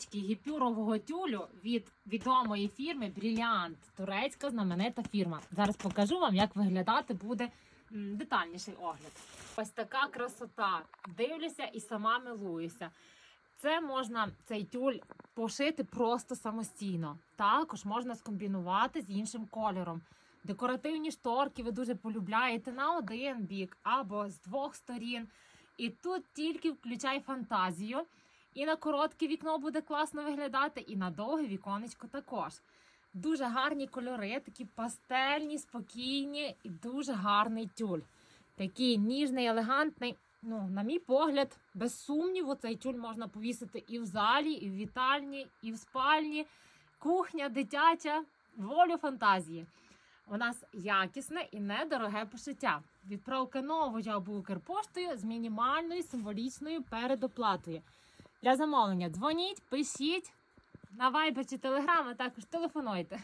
шматочки гіпюрового тюлю від відомої фірми Brilliant, турецька знаменита фірма. Зараз покажу вам, як виглядати буде детальніший огляд. Ось така красота. Дивлюся і сама милуюся. Це можна цей тюль пошити просто самостійно. Також можна скомбінувати з іншим кольором. Декоративні шторки ви дуже полюбляєте на один бік або з двох сторін. І тут тільки включай фантазію. І на коротке вікно буде класно виглядати, і на довге віконечко також. Дуже гарні кольори, такі пастельні, спокійні і дуже гарний тюль. Такий ніжний, елегантний. Ну, на мій погляд, без сумніву, цей тюль можна повісити і в залі, і в вітальні, і в спальні. Кухня дитяча, волю фантазії. У нас якісне і недороге пошиття. Відправка новою або Укрпоштою з мінімальною символічною передоплатою. Для замовлення дзвоніть, пишіть на Viber чи Telegram, а також телефонуйте.